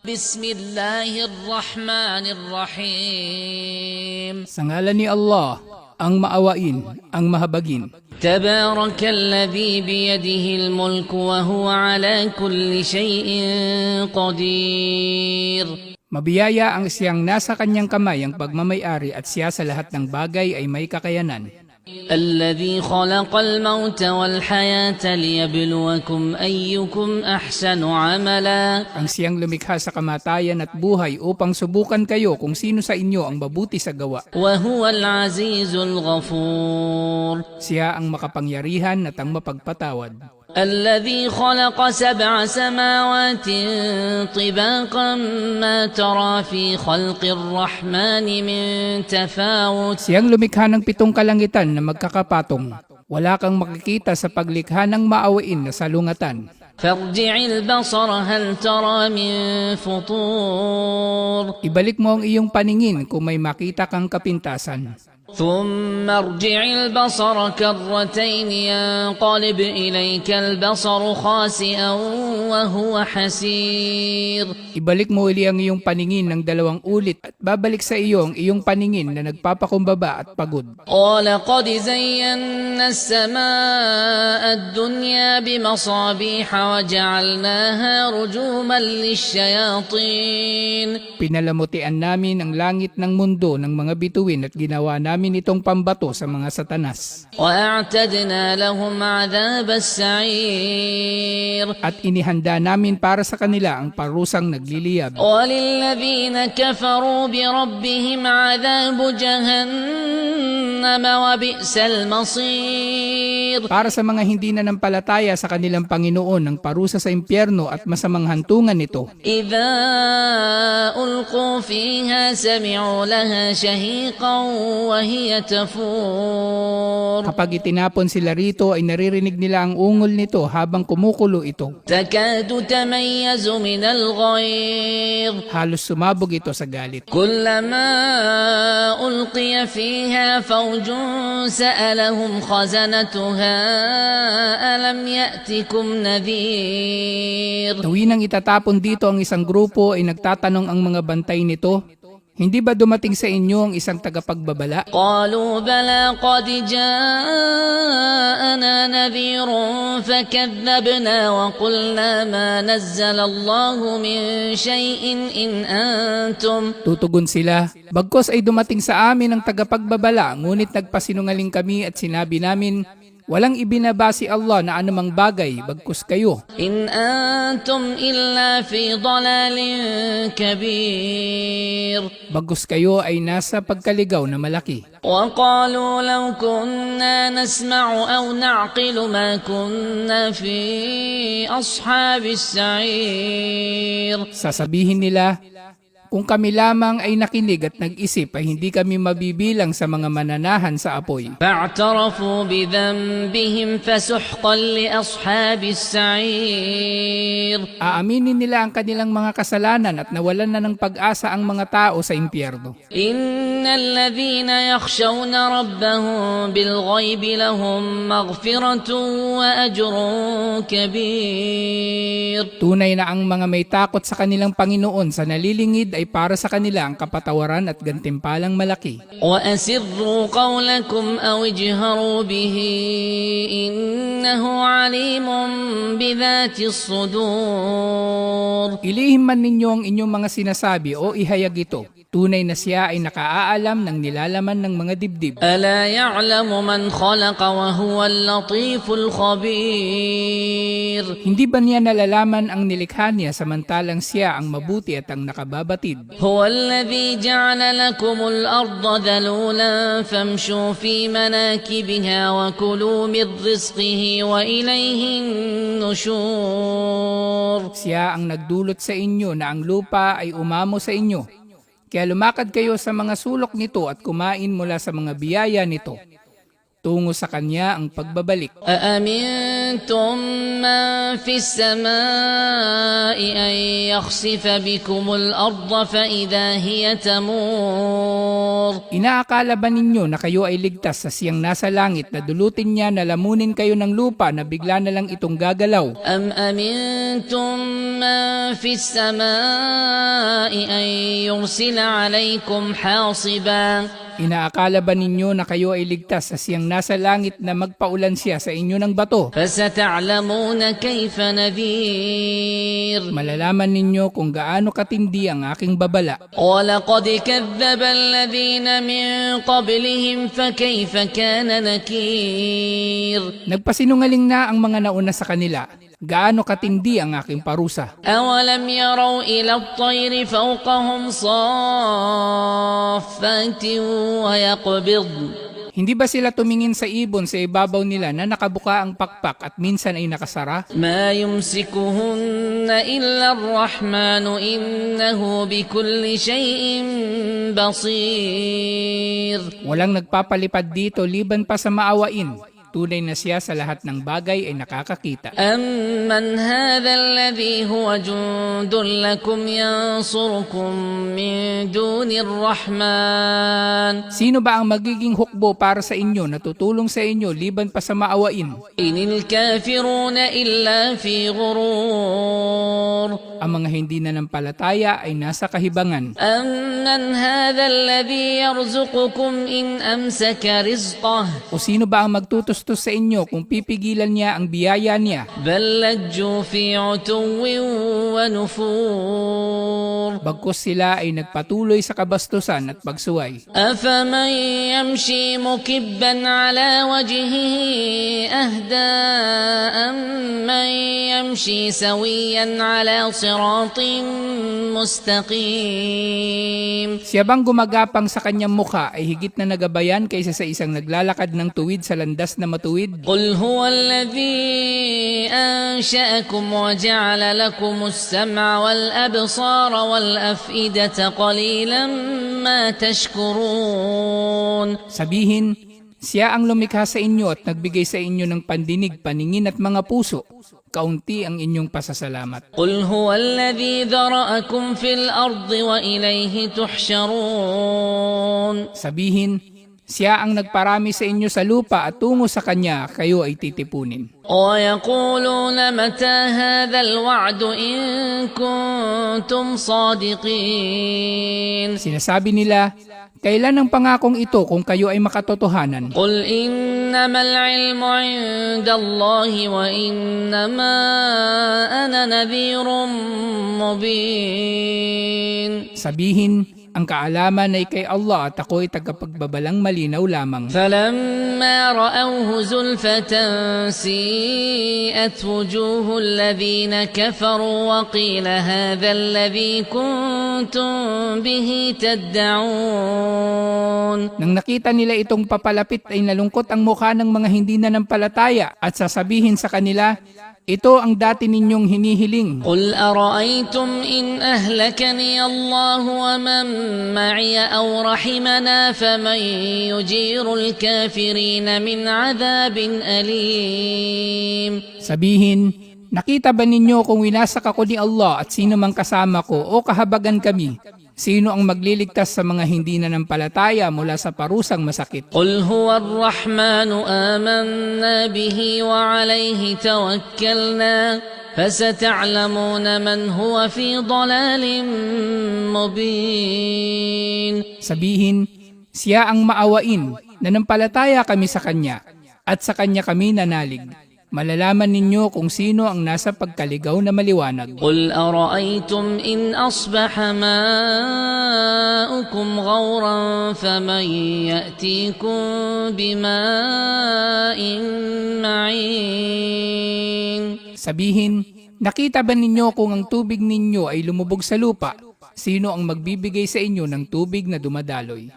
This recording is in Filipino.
بسم الله الرحمن الرحيم Sa ngalan ni Allah, ang maawain, ang mahabagin. تبارك الذي بيده الملك وهو على كل شيء قدير Mabiyaya ang siyang nasa kanyang kamay ang pagmamayari at siya sa lahat ng bagay ay may kakayanan. الذي خلق الموت والحياة ليبلوكم أيكم أحسن عملا Ang siyang lumikha sa kamatayan at buhay upang subukan kayo kung sino sa inyo ang mabuti sa gawa. وهو العزيز الغفور Siya ang makapangyarihan at ang mapagpatawad. الذي خلق سبع سماوات طباقا ما ترى في خلق الرحمن من تفاوت Siyang lumikha ng pitong kalangitan na magkakapatong. Wala kang makikita sa paglikha ng maawain na salungatan. فارجع البصر هل ترى من فطور Ibalik mo ang iyong paningin kung may makita kang kapintasan. ثم ارجع البصر كرتين ينقلب إليك البصر خاسئا وهو حسير Ibalik mo uli ang iyong paningin ng dalawang ulit at babalik sa iyo ang iyong paningin na nagpapakumbaba at pagod. ولقد زينا السماء الدنيا بمصابيح وجعلناها رجوما للشياطين Pinalamutian namin ang langit ng mundo ng mga bituin at ginawa namin namin itong pambato sa mga satanas. At inihanda namin para sa kanila ang parusang nagliliyab. Para sa mga hindi na nampalataya sa kanilang Panginoon ang parusa sa impyerno at masamang hantungan nito. Idha ulqu fiha sami'u laha shahiqan wa Kapag itinapon sila rito ay naririnig nila ang ungol nito habang kumukulo ito. Halos sumabog ito sa galit. Tuwinang itatapon dito ang isang grupo ay nagtatanong ang mga bantay nito, hindi ba dumating sa inyo ang isang tagapagbabala? Qalu bala qad ja'ana nadhirun fakadhabna wa qulna ma nazzala Allahu min shay'in in antum. Tutugon sila, bagkos ay dumating sa amin ang tagapagbabala, ngunit nagpasinungaling kami at sinabi namin, Walang ibinaba si Allah na anumang bagay, bagkus kayo. إن أنتم إلا في ضلال كبير Bagkus kayo ay nasa pagkaligaw na malaki. وقالوا لو كنا نسمع أو نعقل ما كنا في أصحاب السعير Sasabihin nila, kung kami lamang ay nakinig at nag-isip ay hindi kami mabibilang sa mga mananahan sa apoy. Aaminin nila ang kanilang mga kasalanan at nawalan na ng pag-asa ang mga tao sa impyerno. Innal ladhina yakhshawna rabbahum bil ghaibi lahum maghfiratun wa ajrun kabir. Tunay na ang mga may takot sa kanilang Panginoon sa nalilingid ay para sa kanila ang kapatawaran at gantimpalang malaki. وأسروا قولكم أو اجهروا به إنه عليم بذات الصدور Ilihim man ninyo ang inyong mga sinasabi o ihayag ito. Tunay na siya ay nakaaalam ng nilalaman ng mga dibdib. ألا يعلم من خلق وهو اللطيف الخبير Hindi ba niya nalalaman ang nilikha niya samantalang siya ang mabuti at ang nakababatid? هو الذي جعل لكم الأرض ذلولا فامشوا في مناكبها وكلوا من رزقه وإليه النشور Siya ang nagdulot sa inyo na ang lupa ay umamo sa inyo. Kaya lumakad kayo sa mga sulok nito at kumain mula sa mga biyaya nito. Tungo sa kanya ang pagbabalik. أأمنتم من في السماء أن يخسف بكم الأرض فإذا هي تمور Inaakala ba ninyo na kayo ay ligtas sa siyang nasa langit na dulutin niya na lamunin kayo ng lupa na bigla na lang itong gagalaw? أم أمنتم من في السماء أن يرسل عليكم حاصبا Inaakala ba ninyo na kayo ay ligtas sa siyang nasa langit na magpaulan siya sa inyo ng bato? فستعلمون كيف نذير Malalaman ninyo kung gaano katindi ang aking babala. ولقد كذب الذين من قبلهم فكيف كان نكير Nagpasinungaling na ang mga nauna sa kanila. gaano katindi ang aking parusa. Awalam yaraw ila at-tayr fawqahum saffatin wa yaqbid. Hindi ba sila tumingin sa ibon sa ibabaw nila na nakabuka ang pakpak at minsan ay nakasara? Ma yumsikuhunna illa ar-Rahmanu innahu bikulli shay'in basir. Walang nagpapalipad dito liban pa sa maawain tunay na siya sa lahat ng bagay ay nakakakita. Amman hadha alladhi huwa jundun lakum yansurukum min duni rahman Sino ba ang magiging hukbo para sa inyo na tutulong sa inyo liban pa sa maawain? Inil kafiruna illa fi ghurur ang mga hindi nanampalataya ay nasa kahibangan. Amman hadha alladhi yarzuqukum in amsaka rizqah. O sino ba ang magtutustos sa inyo kung pipigilan niya ang biyaya niya? Bal lajju fi utuwin wa nufur Bagkus sila ay nagpatuloy sa kabastusan at pagsuway. أفمن يمشي مكبا على وجهه أهدى أمن يمشي سويا على صراط مستقيم Siya bang gumagapang sa kanyang mukha ay higit na nagabayan kaysa sa isang naglalakad ng tuwid sa landas na matuwid? قل هو الذي أنشأكم وجعل لكم السمع والأبصار والأفئدة قليلا ما تشكرون Sabihin, siya ang lumikha sa inyo at nagbigay sa inyo ng pandinig, paningin at mga puso. Kaunti ang inyong pasasalamat. قل هو الذي ذرأكم في الأرض وإليه تحشرون Sabihin, siya ang nagparami sa inyo sa lupa at tungo sa kanya kayo ay titipunin. O yakulun mata hadha alwa'du in kuntum sadiqin. Sinasabi nila, kailan ang pangakong ito kung kayo ay makatotohanan? Qul innamal ilmu inda Allah wa innama ana nadhirun mubin. Sabihin, ang kaalaman ay kay Allah at ako ay tagapagbabalang malinaw lamang. فلما رأوه زلفة سيئت وجوه الذين كفروا وقيل هذا الذي كنتم به تدعون Nang nakita nila itong papalapit ay nalungkot ang mukha ng mga hindi nanampalataya at sasabihin sa kanila, ito ang dati ninyong hinihiling. Qul ara'aytum in ahlakani Allah wa man ma'iya aw rahimana faman yujiru al-kafirin min 'adabin alim. Sabihin, nakita ba ninyo kung winasak ako ni Allah at sino mang kasama ko o kahabagan kami Sino ang magliligtas sa mga hindi nanampalataya mula sa parusang masakit? قل هو الرحمن آمنا به وعليه توكلنا فستعلمون من هو في ضلال مبين Sabihin, siya ang maawain, nanampalataya kami sa kanya at sa kanya kami nanalig. malalaman ninyo kung sino ang nasa pagkaligaw na maliwanag. Qul ara'aytum in asbaha ma'ukum ghawran faman ya'tikum bima'in ma'in. Sabihin, nakita ba ninyo kung ang tubig ninyo ay lumubog sa lupa? Sino ang magbibigay sa inyo ng tubig na dumadaloy?